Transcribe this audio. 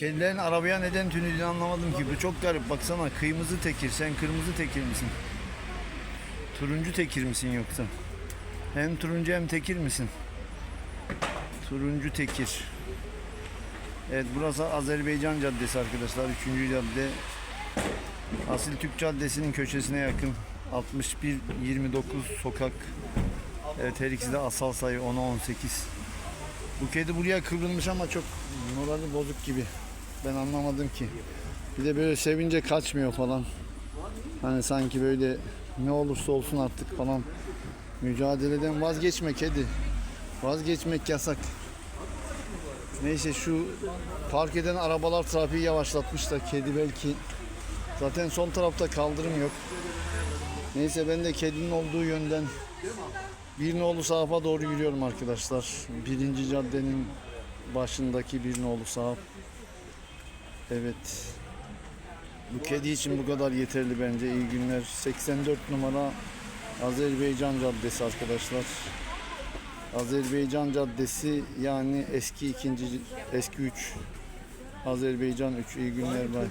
Kedilerin arabaya neden tünediğini anlamadım ki. Bu çok garip. Baksana kırmızı tekir. Sen kırmızı tekir misin? Turuncu tekir misin yoksa? Hem turuncu hem tekir misin? Turuncu tekir. Evet burası Azerbaycan Caddesi arkadaşlar. 3. cadde. Asil Türk Caddesi'nin köşesine yakın. 61-29 sokak. Evet her ikisi de asal sayı 10'a 18. Bu kedi buraya kıvrılmış ama çok morali bozuk gibi. Ben anlamadım ki. Bir de böyle sevince kaçmıyor falan. Hani sanki böyle ne olursa olsun artık falan mücadeleden vazgeçme kedi. Vazgeçmek yasak. Neyse şu park eden arabalar trafiği yavaşlatmış da kedi belki zaten son tarafta kaldırım yok. Neyse ben de kedinin olduğu yönden bir nolu sahafa doğru yürüyorum arkadaşlar. Birinci caddenin başındaki bir nolu sahaf. Evet. Bu kedi için bu kadar yeterli bence. İyi günler. 84 numara Azerbaycan Caddesi arkadaşlar. Azerbaycan Caddesi yani eski ikinci eski 3 Azerbaycan 3 iyi günler bay.